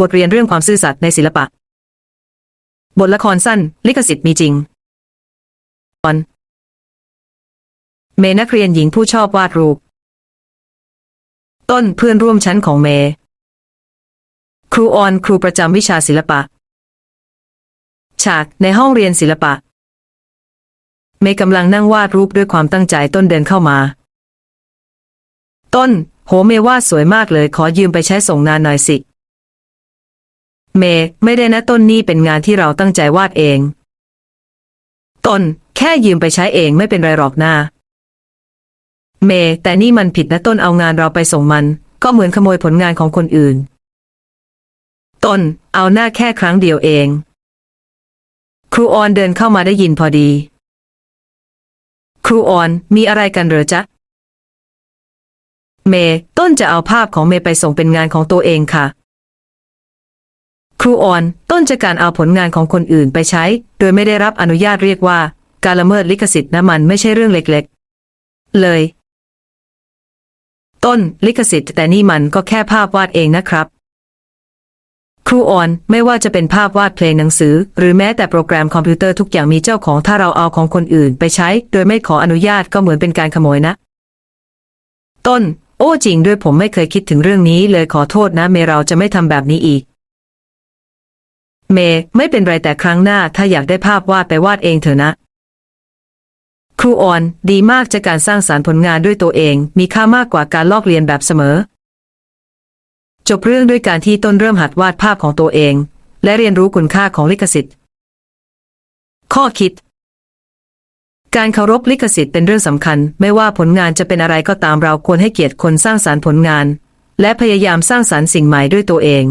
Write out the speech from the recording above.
บทเรียนเรื่องความซื่อสัตย์ในศิลปะ บทละครสั้น ลิขสิทธิ์มีจริง ตอน เมย์นักเรียนหญิงผู้ชอบวาดรูป ต้นเพื่อนร่วมชั้นของเมย์ครูออนครูประจำวิชาศิลปะ ฉากในห้องเรียนศิลปะ เมย์กำลังนั่งวาดรูปด้วยความตั้งใจต้นเดินเข้ามา ต้น โหเมย์วาดสวยมากเลยขอยืมไปใช้ส่งงานหน่อยสิ เมย์ไม่ได้นะต้นนี่เป็นงานที่เราตั้งใจวาดเอง ต้น แค่ยืมไปใช้เองไม่เป็นไรหรอกนาเมย์แต่นี่มันผิดนะต้นเอางานเราไปส่งมัน ก็เหมือนขโมยผลงานของคนอื่น ต้น เอาหน้าแค่ครั้งเดียวเอง ครูออนเดินเข้ามาได้ยินพอดี ครูออนมีอะไรกันเหรอจ๊ะเมย์ต้นจะเอาภาพของเมย์ไปส่งเป็นงานของตัวเองค่ะ รูออนต้นจะการเอาผลงานของคนอื่นไปใช้ โดยไม่ได้รับอนุญาตเรียกว่า การละเมิดลิขสิทธิ์นะมันไม่ใช่เรื่องเล็กๆ เลย ต้นลิขสิทธิ์แต่นี่มันก็แค่ภาพวาดเองนะครับ ครูออนไม่ว่าจะเป็นภาพวาดเพลงหนังสือ หรือแม้แต่โปรแกรมคอมพิวเตอร์ทุกอย่างมีเจ้าของถ้าเราเอาของคนอื่นไปใช้ โดยไม่ขออนุญาตก็เหมือนเป็นการขโมยนะ ต้น โอ้จริงด้วยผมไม่เคยคิดถึงเรื่องนี้เลยขอโทษนะเมเราจะไม่ทำแบบนี้อีก เมย์ไม่เป็นไรแต่ครั้งหน้าถ้าอยากได้ภาพวาดไปวาดเองเถอะนะ ครูออนดีมากจะการสร้างสารรค์ผลงานด้วยตัวเอง มีค่ามากกว่าการลอกเลียนแบบเสมอ จบเรื่องด้วยการที่ต้นเริ่มหัดวาดภาพของตัวเอง และเรียนรู้คุณค่าของลิขสิทธิ์ ข้อคิด การเคารพลิขสิทธิ์เป็นเรื่องสำคัญ ไม่ว่าผลงานจะเป็นอะไรก็ตามเราควรให้เกียรติคนสร้างสารรค์ผลงาน และพยายามสร้างสารรค์สิ่งใหม่ด้วยตัวเอง